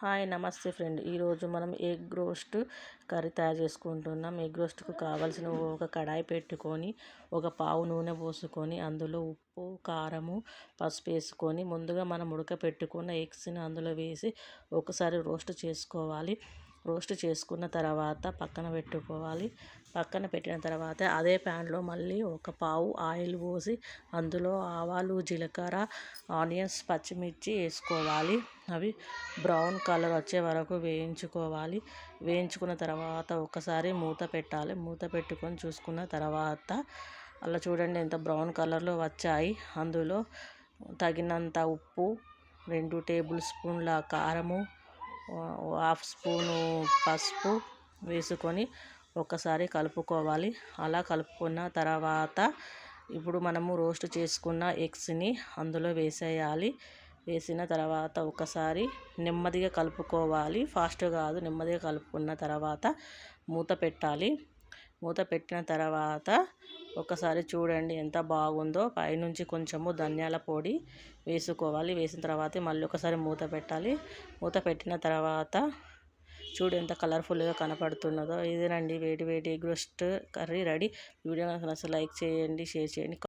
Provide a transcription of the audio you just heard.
Hi నమస్తే friend. ఈరోజు మనం ఎగ్ రోస్ట్ కర్రీ తయారు చేసుకుంటున్నాం. ఎగ్ రోస్ట్కు కావాల్సిన ఒక కడాయి పెట్టుకొని ఒక పావు నూనె పోసుకొని అందులో ఉప్పు కారము పసుపు వేసుకొని ముందుగా మనం ఉడకపెట్టుకున్న ఎగ్స్ని అందులో వేసి ఒకసారి రోస్ట్ చేసుకోవాలి. రోస్ట్ చేసుకున్న తర్వాత పక్కన పెట్టుకోవాలి. పక్కన పెట్టిన తర్వాత అదే ప్యాన్లో మళ్ళీ ఒక పావు ఆయిల్ పోసి అందులో ఆవాలు జీలకర్ర ఆనియన్స్ పచ్చిమిర్చి వేసుకోవాలి. అవి బ్రౌన్ కలర్ వచ్చే వరకు వేయించుకోవాలి. వేయించుకున్న తర్వాత ఒకసారి మూత పెట్టాలి. మూత పెట్టుకొని చూసుకున్న తర్వాత అలా చూడండి ఎంత బ్రౌన్ కలర్లో వచ్చాయి. అందులో తగినంత ఉప్పు రెండు టేబుల్ స్పూన్ల కారము హాఫ్ స్పూను పసుపు వేసుకొని ఒకసారి కలుపుకోవాలి. అలా కలుపుకున్న తర్వాత ఇప్పుడు మనము రోస్ట్ చేసుకున్న ఎగ్స్ని అందులో వేసేయాలి. వేసిన తర్వాత ఒకసారి నెమ్మదిగా కలుపుకోవాలి. ఫాస్ట్ కాదు నెమ్మదిగా కలుపుకున్న తర్వాత మూత పెట్టాలి. మూత పెట్టిన తర్వాత ఒకసారి చూడండి ఎంత బాగుందో. పైనుంచి కొంచెము ధనియాల పొడి వేసుకోవాలి. వేసిన తర్వాత మళ్ళీ ఒకసారి మూత పెట్టాలి. మూత పెట్టిన తర్వాత చూడు ఎంత కలర్ఫుల్గా కనపడుతున్నదో. ఇదేనండి వేడి వేడి ఎగ్ కర్రీ రెడీ. వీడియో కనుక లైక్ చేయండి షేర్ చేయండి